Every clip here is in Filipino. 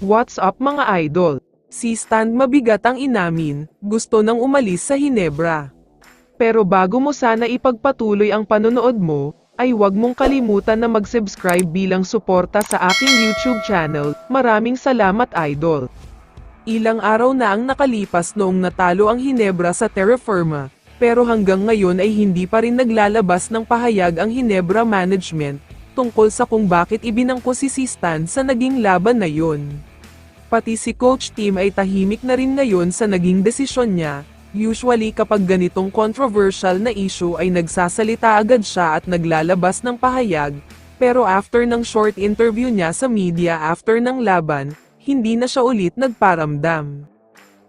What's up mga idol? Si Stan mabigat ang inamin, gusto nang umalis sa Hinebra. Pero bago mo sana ipagpatuloy ang panonood mo, ay huwag mong kalimutan na mag-subscribe bilang suporta sa aking YouTube channel. Maraming salamat idol. Ilang araw na ang nakalipas noong natalo ang Hinebra sa Terra Firma, pero hanggang ngayon ay hindi pa rin naglalabas ng pahayag ang Hinebra Management tungkol sa kung bakit ibinangko si Sistan sa naging laban na yun. Pati si coach team ay tahimik na rin ngayon sa naging desisyon niya. Usually kapag ganitong controversial na issue ay nagsasalita agad siya at naglalabas ng pahayag, pero after ng short interview niya sa media after ng laban, hindi na siya ulit nagparamdam.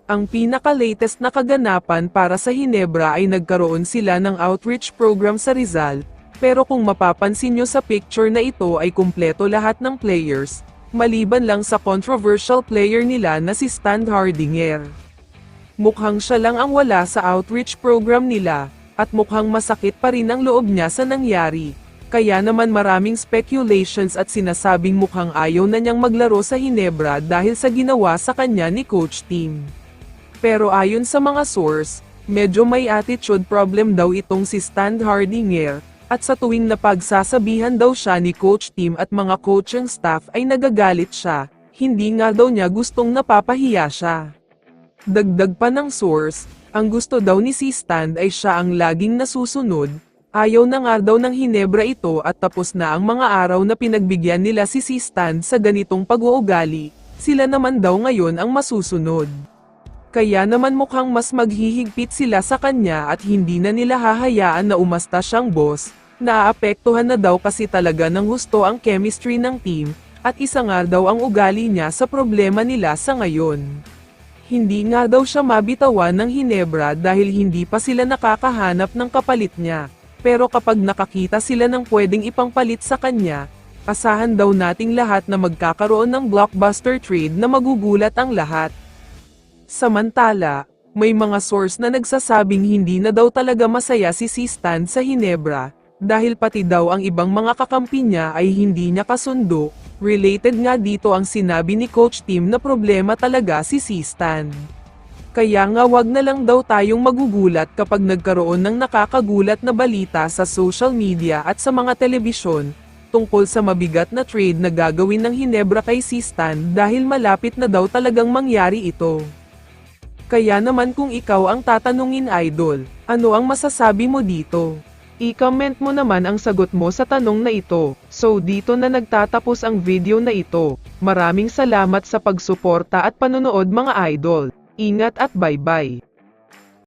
Ang pinaka-latest na kaganapan para sa Hinebra ay nagkaroon sila ng outreach program sa Rizal, pero kung mapapansin nyo sa picture na ito ay kumpleto lahat ng players, maliban lang sa controversial player nila na si Stan Hardinger. Mukhang siya lang ang wala sa outreach program nila, at mukhang masakit pa rin ang loob niya sa nangyari. Kaya naman maraming speculations at sinasabing mukhang ayaw na niyang maglaro sa Hinebra dahil sa ginawa sa kanya ni Coach Team. Pero ayon sa mga source, medyo may attitude problem daw itong si Stan Hardinger, at sa tuwing napagsasabihan daw siya ni coach team at mga coaching staff ay nagagalit siya, hindi nga daw niya gustong napapahiya siya. Dagdag pa ng source, ang gusto daw ni si Stan ay siya ang laging nasusunod, ayaw na nga daw ng Hinebra ito at tapos na ang mga araw na pinagbigyan nila si si Stan sa ganitong pag-uugali, sila naman daw ngayon ang masusunod. Kaya naman mukhang mas maghihigpit sila sa kanya at hindi na nila hahayaan na umasta siyang boss, Naapektuhan na daw kasi talaga ng gusto ang chemistry ng team, at isa nga daw ang ugali niya sa problema nila sa ngayon. Hindi nga daw siya mabitawan ng Hinebra dahil hindi pa sila nakakahanap ng kapalit niya, pero kapag nakakita sila ng pwedeng ipangpalit sa kanya, asahan daw nating lahat na magkakaroon ng blockbuster trade na magugulat ang lahat. Samantala, may mga source na nagsasabing hindi na daw talaga masaya si Sistan sa Hinebra, dahil pati daw ang ibang mga kakampi niya ay hindi niya kasundo, related nga dito ang sinabi ni Coach Tim na problema talaga si Sistan. Kaya nga wag na lang daw tayong magugulat kapag nagkaroon ng nakakagulat na balita sa social media at sa mga telebisyon, tungkol sa mabigat na trade na gagawin ng Hinebra kay Sistan dahil malapit na daw talagang mangyari ito. Kaya naman kung ikaw ang tatanungin idol, ano ang masasabi mo dito? I-comment mo naman ang sagot mo sa tanong na ito. So dito na nagtatapos ang video na ito. Maraming salamat sa pagsuporta at panonood mga idol. Ingat at bye-bye.